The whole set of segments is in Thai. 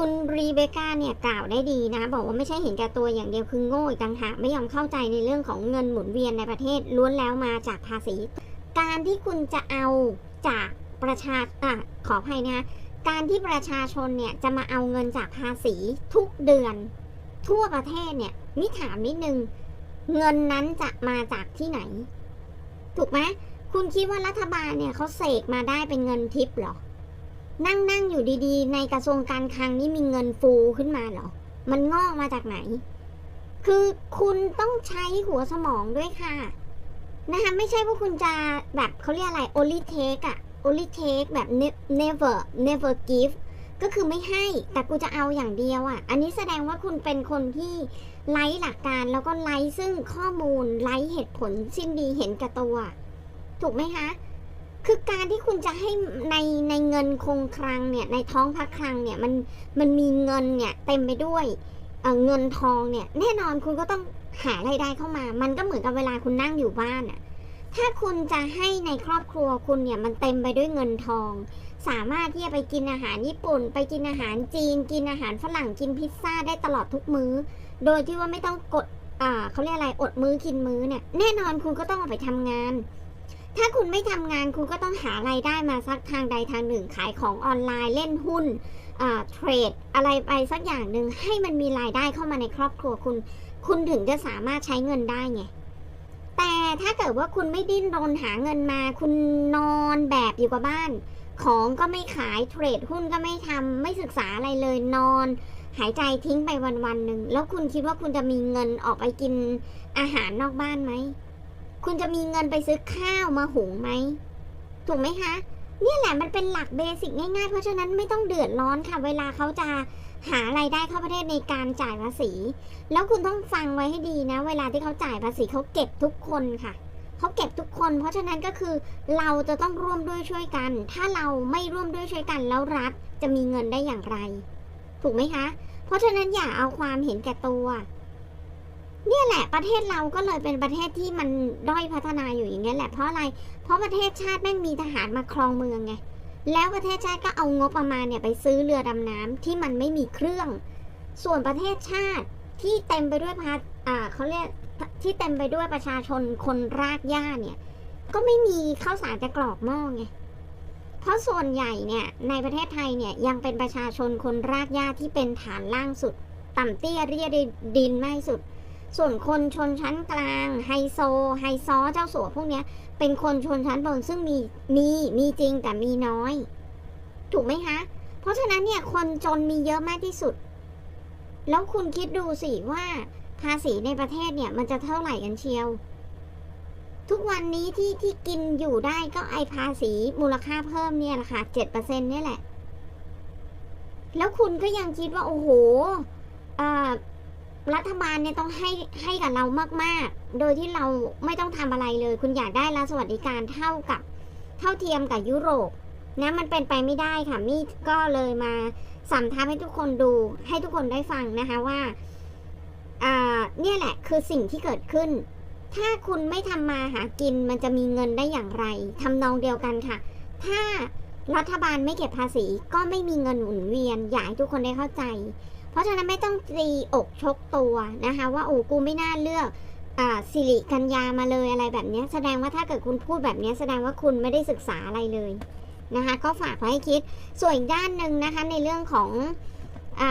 คุณรีเบคก้าเนี่ยกล่าวได้ดีนะ บอกว่าไม่ใช่เห็นแก่ตัวอย่างเดียวคือโง่อีกต่างหากไม่ยอมเข้าใจในเรื่องของเงินหมุนเวียนในประเทศล้วนแล้วมาจากภาษี การที่คุณจะเอาจากประชาอะขออภัยนะคะการที่ประชาชนเนี่ยจะมาเอาเงินจากภาษีทุกเดือน ทั่วประเทศเนี่ยนี่ถามนิดนึง เงินนั้นจะมาจากที่ไหน ถูกไหมคุณคิดว่ารัฐบาลเนี่ยเขาเสกมาได้เป็นเงินทิปหรอ นั่งนั่งอยู่ดีๆ ในกระทรวงการคลังนี่มีเงินฟูขึ้นมาเหรอ มันงอกมาจากไหน คือคุณต้องใช้หัวสมองด้วยค่ะ นะคะไม่ใช่ว่าคุณจะแบบเขาเรียกอะไร only take อะ only take แบบ never never give ก็คือไม่ให้แต่กูจะเอาอย่างเดียวอะอันนี้แสดงว่าคุณเป็นคนที่ไร้หลักการแล้วก็ไร้ซึ่งข้อมูลไร้เหตุผลสิ้นดีเห็นแกับตัว ถูกไหมคะ คือการที่คุณจะให้ในในเงินคงคลังเนี่ยในท้องพระคลังเนี่ยมันมันมีเงินเนี่ยเต็มไปด้วยเเงินทองเนี่ยแน่นอนคุณก็ต้องหารายได้เข้ามา มันก็เหมือนกับเวลาคุณนั่งอยู่บ้านอะถ้าคุณจะให้ในครอบครัวคุณเนี่ยมันเต็มไปด้วยเงินทอง สามารถที่จะไปกินอาหารญี่ปุ่น ไปกินอาหารจีน กินอาหารฝรั่งกินพิซซ่าได้ตลอดทุกมื้อ โดยที่ว่าไม่ต้องกดอ่าเขาเรียกอะไรอดมื้อกินมื้อเนี่ยแน่นอนคุณก็ต้องออกไปทำงาน ถ้าคุณไม่ทำงานคุณก็ต้องหารายได้มาสักทางใดทางหนึ่ง ขายของออนไลน์เล่นหุ้นเทรดอะไรไปสักอย่างหนึ่งให้มันมีรายได้เข้ามาในครอบครัวคุณ คุณถึงจะสามารถใช้เงินได้ไงแต่ถ้าเกิดว่าคุณไม่ดิ้นรนหาเงินมา คุณนอนแบบอยู่กับบ้าน ของก็ไม่ขายเทรดหุ้นก็ไม่ทำไม่ศึกษาอะไรเลยนอน หายใจทิ้งไปวันวันหนึ่งแล้วคุณคิดว่าคุณจะมีเงินออกไปกินอาหารนอกบ้านไหม คุณจะมีเงินไปซื้อข้าวมาหุงไหม ถูกไหมคะ เนี่ยแหละมันเป็นหลักเบสิกง่ายๆ เพราะฉะนั้นไม่ต้องเดือดร้อนค่ะ เวลาเขาจะหาไรายได้เข้าประเทศในการจ่ายภาษี แล้วคุณต้องฟังไว้ให้ดีนะ เวลาที่เขาจ่ายภาษีเขาเก็บทุกคนค่ะเขาเก็บทุกคน เพราะฉะนั้นก็คือเราจะต้องร่วมด้วยช่วยกัน ถ้าเราไม่ร่วมด้วยช่วยกันแล้วรัฐจะมีเงินได้อย่างไร ถูกไหมคะ เพราะฉะนั้นอย่าเอาความเห็นแก่ตัว เนี่ยแหละประเทศเราก็เลยเป็นประเทศที่มันด้อยพัฒนาอยู่อย่างนี้ยแหละเพราะอะไร เพราะประเทศชาติแม่งมีทหารมาครองเมืองไงแล้วประเทศชาติก็เอางบประมาณเนี่ยไปซื้อเรือดำน้ำที่มันไม่มีเครื่อง ส่วนประเทศชาติที่เต็มไปด้วยพาอ่าเขาเรียกที่เต็มไปด้วยประชาชนคนรากหญ้าเนี่ย ก็ไม่มีข้าวสารจะกรอกหม้อไงเพราะส่วนใหญ่เนี่ยในประเทศไทยเนี่ยยังเป็นประชาชนคนรากหญ้าที่เป็นฐานล่างสุด ต่ำเตี้ยเรียดดินไม่สุด ส่วนคนชนชั้นกลางไฮโซไฮซอเจ้าสัวพวกเนี้ย เป็นคนชนชั้นบนซึ่งมีมีมีจริงแต่มีน้อย ถูกไหมคะ เพราะฉะนั้นเนี่ยคนจนมีเยอะมากที่สุด แล้วคุณคิดดูสิว่าภาษีในประเทศเนี่ยมันจะเท่าไหร่กันเชียว ทุกวันนี้ที่ที่กินอยู่ได้ก็ไอภาษีมูลค่าเพิ่มเนี่ยแหละค่ะเจ็ดเปอร์เซ็นเนี่ยแหละ แล้วคุณก็ยังคิดว่าโอ้โหอ่า รัฐบาลเนี่ยต้องให้ให้กับเรามากๆ โดยที่เราไม่ต้องทำอะไรเลย คุณอยากได้รัฐสวัสดิการเท่ากับเท่าเทียมกับยุโรปนะมันเป็นไปไม่ได้ค่ะมี่ก็เลยมาสัมทับให้ทุกคนดูให้ทุกคนได้ฟังนะคะว่าอ่าเนี่ยแหละคือสิ่งที่เกิดขึ้น ถ้าคุณไม่ทำมาหากินมันจะมีเงินได้อย่างไรทำนองเดียวกันค่ะ ถ้ารัฐบาลไม่เก็บภาษีก็ไม่มีเงินหมุนเวียน อยากให้ทุกคนได้เข้าใจ ราะฉะนั้นไม่ต้องตีอกชกตัวนะคะ ว่าโอ้กูไม่น่าเลือกอสิริกัญญามาเลยอะไรแบบนี้ แสดงว่าถ้าเกิดคุณพูดแบบนี้แสดงว่าคุณไม่ได้ศึกษาอะไรเลยนะคะ ก็ฝากไว้ให้คิด ส่วนอีกด้านหนึ่งนะคะในเรื่องของอ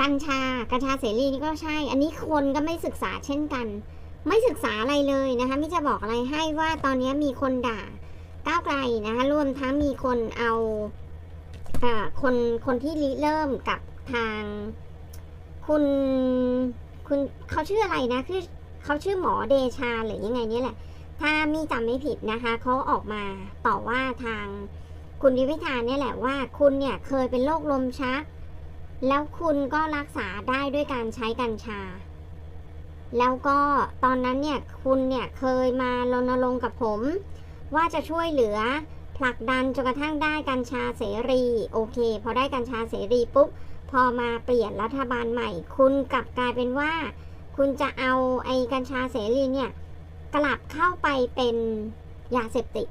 กัญชากัญชาเสรีนี่ก็ใช่ อันนี้คนก็ไม่ศึกษาเช่นกัน ไม่ศึกษาอะไรเลยนะคะไมิจะบอกอะไรให้ว่าตอนนี้มีคนด่าก้าวไกลนะคะรวมทั้งมีคนเอาอ่าคนคนที่ริเริ่มกับทาง คุณคุณเขาชื่ออะไรนะคือเขาชื่อหมอเดชาหรือยังไงเนี่ยแหละ ถ้ามีจำไม่ผิดนะคะเขาออกมาต่อว่าทางคุณดิวิธาเนี่ยแหละว่าคุณเนี่ยเคยเป็นโรคลมชัก แล้วคุณก็รักษาได้ด้วยการใช้กัญชา แล้วก็ตอนนั้นเนี่ยคุณเนี่ยเคยมารณรงค์กับผม ว่าจะช่วยเหลือผลักดันจนกระทั่งได้กัญชาเสรี โอเค พอได้กัญชาเสรีปุ๊บ พอมาเปลี่ยนรัฐบาลใหม่ คุณกลับกลายเป็นว่า คุณจะเอาไอ้กัญชาเสรีเนี่ย กลับเข้าไปเป็นยาเสพติด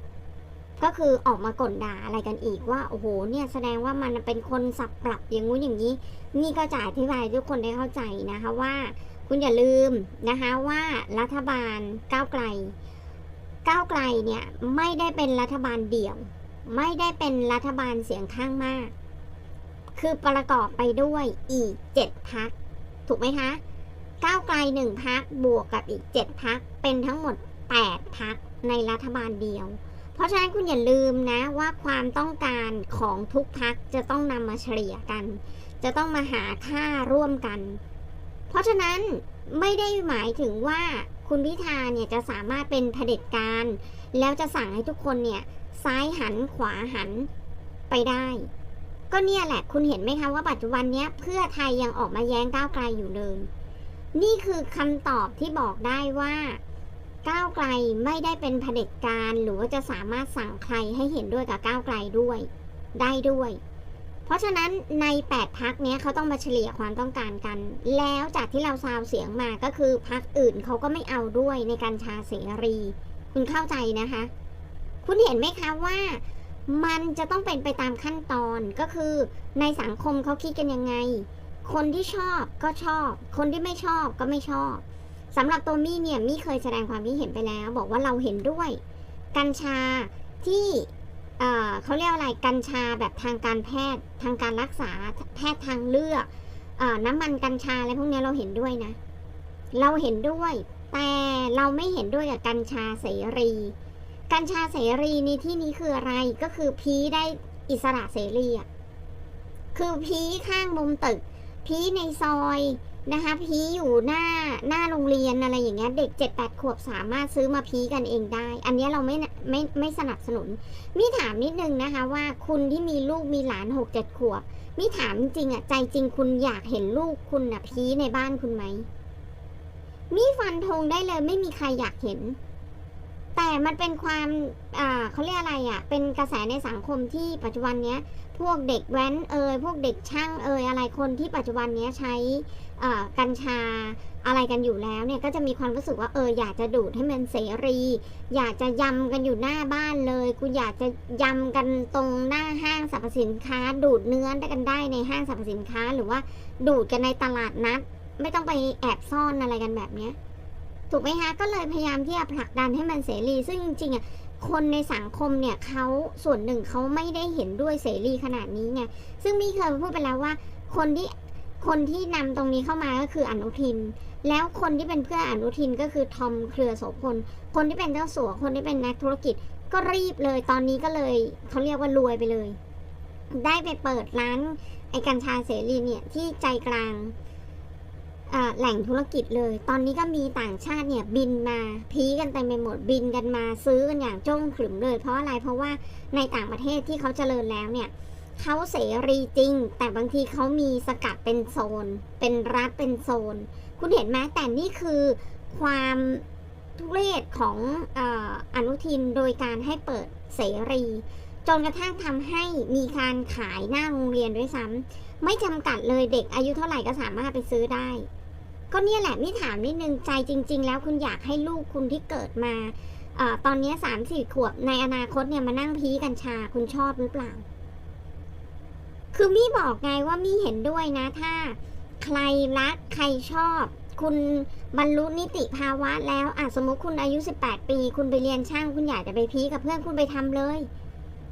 ก็คือออกมากลด่าอะไรกันอีกว่า โอ้โหเนี่ยแสดงว่ามันเป็นคนสับปรับอย่างงู้นอย่างนี้ นี่ก็จะอธิบายทุกคนได้เข้าใจนะคะว่า คุณอย่าลืมนะคะว่ารัฐบาลก้าวไกลก้าวไกลเนี่ยไม่ได้เป็นรัฐบาลเดี่ยว ไม่ได้เป็นรัฐบาลเสียงข้างมาก คือประกอบไปด้วยอีกเจ็ดพักถูกไหมคะก้าวไกลหนึ่งพักบวกกับอีกเจ็ดพักเป็นทั้งหมดแปดพักในรัฐบาลเดียว เพราะฉะนั้นคุณอย่าลืมนะว่าความต้องการของทุกพักจะต้องนำมาเฉลี่ยกัน จะต้องมาหาค่าร่วมกัน เพราะฉะนั้นไม่ได้หมายถึงว่าคุณพิธาเนี่ยจะสามารถเป็นเผด็จการ แล้วจะสั่งให้ทุกคนเนี่ยซ้ายหันขวาหันไปได้ ก็เนี่ยแหละ คุณเห็นไหมคะว่าปัจจุบันเนี้ยเพื่อไทยยังออกมาแย้งก้าวไกลอยู่เลย นี่คือคำตอบที่บอกได้ว่า ก้าวไกลไม่ได้เป็นเผด็จการ หรือว่าจะสามารถสั่งใครให้เห็นด้วยกับก้าวไกลด้วย ได้ด้วย เพราะฉะนั้นใน 8พักเนี้ยเขาต้องมาเฉลี่ยความต้องการกัน แล้วจากที่เราซาวเสียงมาก็คือพักอื่นเขาก็ไม่เอาด้วยในการชาเสรี คุณเข้าใจนะคะ คุณเห็นไหมคะว่า มันจะต้องเป็นไปตามขั้นตอนก็คือ ในสังคมเขาคิดกันยังไง คนที่ชอบก็ชอบ คนที่ไม่ชอบก็ไม่ชอบสำหรับตัวมี่เนี่ยมี่เคยแสดงความคิดเห็นไปแล้ว บอกว่าเราเห็นด้วย กัญชาที่เเขาเรียกอะไรกัญชาแบบทางการแพทย์ทางการรักษาแพทย์ทางเลือกอน้ำมันกัญชาอะไรพวกนี้เราเห็นด้วยนะ เราเห็นด้วย แต่เราไม่เห็นด้วยกับกัญชาเสรี กัญชาเสรีในที่นี้คืออะไรก็คือพีได้อิสระเสรีอะคือพีข้างมุมตึก พีในซอยนะคะ พีอยู่หน้าหน้าโรงเรียนอะไรอย่างเงี้ยเด็กเจ็ดแปดขวบสามารถซื้อมาพีกันเองได้ อันนี้เราไม่ไม่ไม่สนับสนุน มีถามนิดนึงนะคะว่าคุณที่มีลูกมีหลานหกเจ็ดขวบ มีถามจริงอะใจจริงคุณอยากเห็นลูกคุณอะพีในบ้านคุณไหม มีฟันธงได้เลยไม่มีใครอยากเห็น แต่มันเป็นความเขาเรียกอะไรอะ่ะ เป็นกระแสในสังคมที่ปัจจุบันเนี้ย พวกเด็กแว้นเอยพวกเด็กช่างเอยอะไรคนที่ปัจจุบันเนี้ยใช้กัญชาอะไรกันอยู่แล้วเนี่ยก็จะมีความรู้สึกว่าเอออยากจะดูดให้มันเสรี อยากจะยำกันอยู่หน้าบ้านเลยกูอยากจะยำกันตรงหน้าห้างสรรพสินค้า ดูดเนื้อได้กันได้ในห้างสรรพสินค้า หรือว่าดูดกันในตลาดนัด ไม่ต้องไปแอบซ่อนอะไรกันแบบเนี้ย ถูกไหมคะก็เลยพยายามที่จะผลักดันให้มันเสรี ซึ่งจริงๆอะคนในสังคมเนี่ยเขาส่วนหนึ่งเขาไม่ได้เห็นด้วยเสรีขนาดนี้ไงซึ่งมีเคยพูดไปแล้วว่า คนที่คนที่นำตรงนี้เข้ามาก็คืออนุทิน แล้วคนที่เป็นเพื่อนอนุทินก็คือทอมเครือโสพลคนที่เป็นเจ้าสัวคนที่เป็นนักธุรกิจก็รีบเลยตอนนี้ก็เลยเขาเรียกว่ารวยไปเลย ได้ไปเปิดร้านไอ้กัญชาเสรีเนี่ยที่ใจกลาง แหล่งธุรกิจเลย ตอนนี้ก็มีต่างชาติเนี่ยบินมาพีกันเต็มไปหมดบินกันมาซื้อกันอย่างจ้องขรึมเลย เพราะอะไรเพราะว่าในต่างประเทศที่เขาเจริญแล้วเนี่ยเขาเสรีจริง แต่บางทีเขามีสกัดเป็นโซน เป็นรัฐเป็นโซน คุณเห็นไหมแต่นี่คือความทุเรศของอออนุทินโดยการให้เปิดเสรี จนกระทั่งทำให้มีการขายหน้าโรงเรียนด้วยซ้ำไม่จำกัดเลยเด็กอายุเท่าไหร่ก็สามารถไปซื้อได้ ก็เนี่ยแหละมิถามนิดนึงใจจริง ๆ แล้วคุณอยากให้ลูกคุณที่เกิดมาอตอนนี้สามสี่ขวบในอนาคตเนี่ยมานั่งพีกัญชาคุณชอบหรือเปล่า คือมี่บอกไงว่ามี่เห็นด้วยนะถ้า ใครรักใครชอบ คุณบรรลุนิติภาวะแล้วอะสมมติคุณอายุ 18 ปี คุณไปเรียนช่าง คุณอยากจะไปพีกับเพื่อนคุณไปทำเลย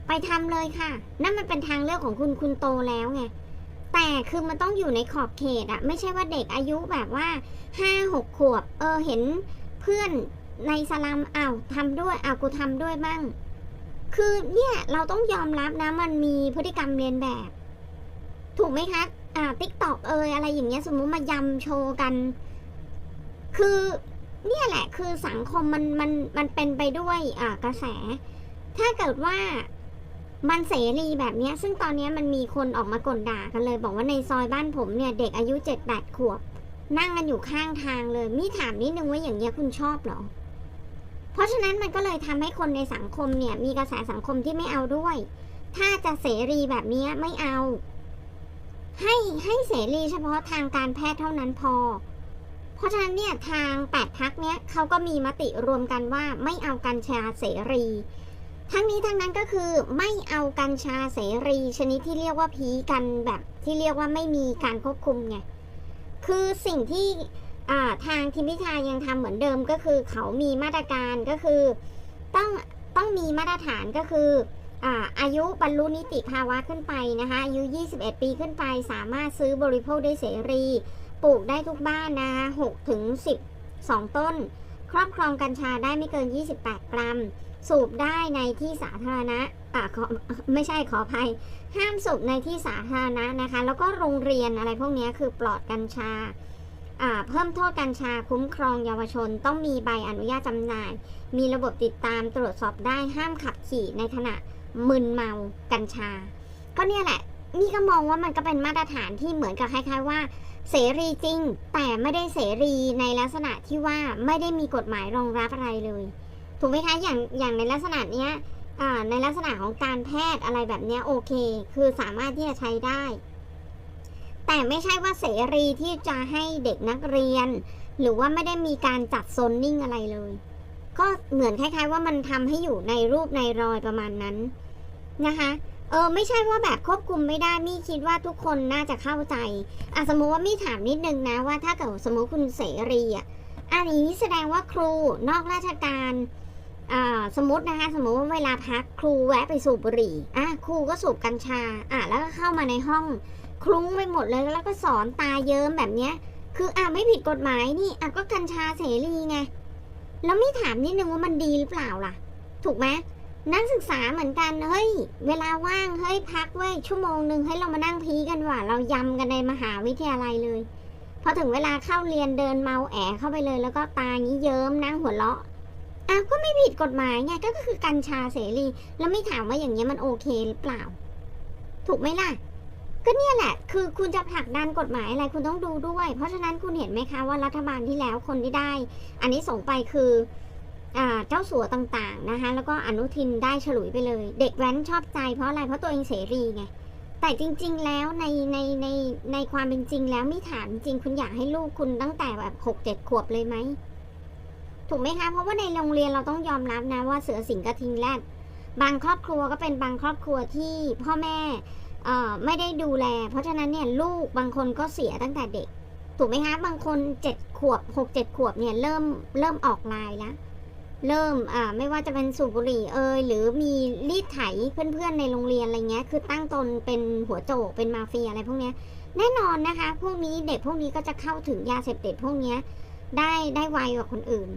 ไปทำเลยค่ะ นั่นมันเป็นทางเลือกของคุณคุณโตแล้วไง แต่คือมันต้องอยู่ในขอบเขตอะไม่ใช่ว่าเด็กอายุแบบว่าห้าหกขวบ เออเห็นเพื่อนในสลัมอ้าวทำด้วยอ้าวกูทำด้วยบ้าง คือเนี่ยเราต้องยอมรับนะมันมีพฤติกรรมเรียนแบบ ถูกไหมคะอ่าติ๊กตอกเอยอะไรอย่างเงี้ยสมมุติมายำโชว์กัน คือเนี่ยแหละคือสังคมมันมันมันเป็นไปด้วยอ่ากระแส ถ้าเกิดว่า มันเสรีแบบนี้ซึ่งตอนนี้มันมีคนออกมากลด่ากันเลย บอกว่าในซอยบ้านผมเนี่ยเด็กอายุเจ็ดแปดขวบ นั่งกันอยู่ข้างทางเลย มีถามนิดนึงว่าอย่างเงี้ยคุณชอบเหรอ เพราะฉะนั้นมันก็เลยทำให้คนในสังคมเนี่ย มีกระแสสังคมที่ไม่เอาด้วย ถ้าจะเสรีแบบนี้ไม่เอา ให้ให้เสรีเฉพาะทางการแพทย์เท่านั้นพอ เพราะฉะนั้นเนี่ยทางแปดพักเนี้ยเขาก็มีมติรวมกันว่าไม่เอากัญชาเสรี ทั้งนี้ทั้งนั้นก็คือไม่เอากัญชาเสรีชนิดที่เรียกว่าพีกันแบบที่เรียกว่าไม่มีการควบคุมไงคือสิ่งที่ทางทีมพิธายังทำเหมือนเดิมก็คือเขามีมาตรการก็คือ ต้องต้องมีมาตรฐานก็คืออาอายุบรรลุนิติภาวะขึ้นไปนะคะอายุ 21 ปีขึ้นไปสามารถซื้อบริโภคได้เสรี ปลูกได้ทุกบ้านนะคะ6ถึง10 2ต้น ครอบครองกัญชาได้ไม่เกิน 28 กรัม สูบได้ในที่สาธารณะอ่าขอไม่ใช่ขออภัย ห้ามสูบในที่สาธารณะนะคะ แล้วก็โรงเรียนอะไรพวกนี้คือปลอดกัญชาอ่าเพิ่มโทษกัญชาคุ้มครองเยาวชน ต้องมีใบอนุญาตจำหน่าย มีระบบติดตามตรวจสอบได้ห้ามขับขี่ในขณะมึนเมากัญชา ก็เนี่ยแหละ นี่ก็มองว่ามันก็เป็นมาตรฐานที่เหมือนกับคล้ายๆว่า เสรีจริง แต่ไม่ได้เสรีในลักษณะที่ว่าไม่ได้มีกฎหมายรองรับอะไรเลย ถูกไหมคะอย่างอย่างในลักษณะเนี้ยในลักษณะของการแพทย์อะไรแบบเนี้ยโอเค คือสามารถที่จะใช้ได้ แต่ไม่ใช่ว่าเสรีที่จะให้เด็กนักเรียน หรือว่าไม่ได้มีการจัดโซนนิ่งอะไรเลย ก็เหมือนคล้าย ๆ ว่ามันทำให้อยู่ในรูปในรอยประมาณนั้นนะคะเออไม่ใช่ว่าแบบควบคุมไม่ได้มี่คิดว่าทุกคนน่าจะเข้าใจอะสมมุติว่ามี่ถามนิดนึงนะว่าถ้าเกิดสมมติคุณเสรีอะอันนี้แสดงว่าครูนอกราชการ สมมตินะคะสมมติว่าเวลาพักครูแวะไปสูบบุหรี่อะครูก็สูบกัญชาอะแล้วก็เข้ามาในห้องคลุ้งไปหมดเลยแล้วก็สอนตาเยิ้มแบบเนี้ย คืออะไม่ผิดกฎหมายนี่อะก็กัญชาเสรีไงแล้วไม่ถามนิดนึงว่ามันดีหรือเปล่าล่ะ ถูกไหมนักศึกษาเหมือนกันเฮ้ย เวลาว่างเฮ้ยพักเว้ยชั่วโมงหนึ่งให้เรามานั่งพีกันว่ะเรายำกันในมหาวิทยาลัยเลยพอถึงเวลาเข้าเรียนเดินเมาแอเข้าไปเลย แล้วก็ตางี้เยิ้มนั่งหัวเราะ อ้าวก็ไม่ผิดกฎหมายไงก็คือกัญชาเสรี แล้วไม่ถามว่าอย่างเงี้ยมันโอเคหรือเปล่า ถูกไหมล่ะ ก็เนี่ยแหละ คือคุณจะผลักดันกฎหมายอะไรคุณต้องดูด้วย เพราะฉะนั้นคุณเห็นไหมคะว่ารัฐบาลที่แล้วคนที่ได้ อันนี้ส่งไปคืออเจ้าสัวต่างๆนะคะ แล้วก็อนุทินได้ฉลุยไปเลย เด็กแว้นชอบใจเพราะอะไรเพราะตัวเองเสรีไงแต่จริง ๆ แล้วในในในในความเป็นจริงแล้วไม่ถามจริงคุณอยากให้ลูกคุณตั้งแต่แบบหกเจ็ดขวบเลยไหม ถูกไหมคะเพราะว่าในโรงเรียนเราต้องยอมรับนะว่าเสือสิงกระทิงแรดบางครอบครัวก็เป็นบางครอบครัวที่พ่อแม่ไม่ได้ดูแล เพราะฉะนั้นเนี่ยลูกบางคนก็เสียตั้งแต่เด็ก ถูกไหมคะบางคนเจ็ดขวบหกเจ็ดขวบเนี่ยเริ่มเริ่มออกลายแล้วเริ่มอ่าไม่ว่าจะเป็นสูบบุหรี่เอยหรือมีรีดไถเพื่อนๆในโรงเรียนอะไรเงี้ย คือตั้งตนเป็นหัวโจกเป็นมาเฟียอะไรพวกเนี้ยแน่นอนนะคะ พวกนี้เด็กพวกนี้ก็จะเข้าถึงยาเสพติดพวกเนี้ยได้ได้ไวกว่าคนอื่น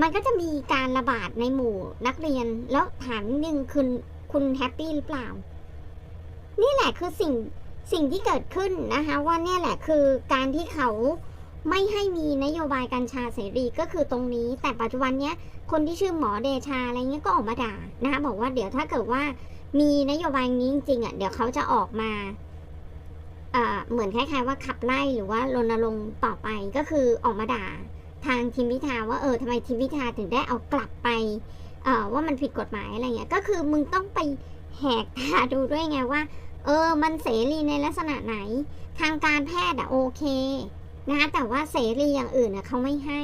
มันก็จะมีการระบาดในหมู่นักเรียน แล้วถามนิดนึงคุณคุณแฮปปี้หรือเปล่า นี่แหละคือสิ่งสิ่งที่เกิดขึ้นนะคะว่าเนี่ยแหละคือการที่เขาไม่ให้มีนโยบายกัญชาเสรีก็คือตรงนี้ แต่ปัจจุบันเนี้ยคนที่ชื่อหมอเดชาอะไรเงี้ยก็ออกมาด่านะคะบอกว่าเดี๋ยวถ้าเกิดว่ามีนโยบายนี้จริงๆอะเดี๋ยวเขาจะออกมาเอ่อเหมือนคล้ายๆว่าขับไล่หรือว่ารณรงค์ต่อไปก็คือออกมาด่า ทางทีมพิธาว่าเออทำไมทีมพิธาถึงได้เอากลับไปเอ่อว่ามันผิดกฎหมายอะไรเงี้ยก็คือมึงต้องไปแหกตาดูด้วยไงว่า เออมันเสรีในลักษณะไหน ทางการแพทย์อะโอเคนะคะแต่ว่าเสรีอย่างอื่นอะเขาไม่ให้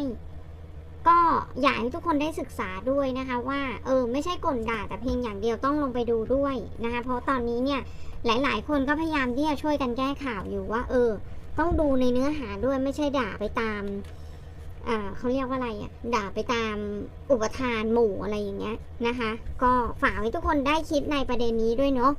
ก็อยากให้ทุกคนได้ศึกษาด้วยนะคะว่าเออไม่ใช่กลด่าแต่เพียงอย่างเดียวต้องลงไปดูด้วยนะคะเพราะตอนนี้เนี่ยหลาย ๆ คนก็พยายามที่จะช่วยกันแก้ข่าวอยู่ว่า เออ ต้องดูในเนื้อหาด้วยไม่ใช่ด่าไปตาม เขาเรียกว่าอะไรอะด่าไปตามอุปทานหมู่อะไรอย่างเงี้ยนะคะ ก็ฝากให้ทุกคนได้คิดในประเด็นนี้ด้วยเนาะ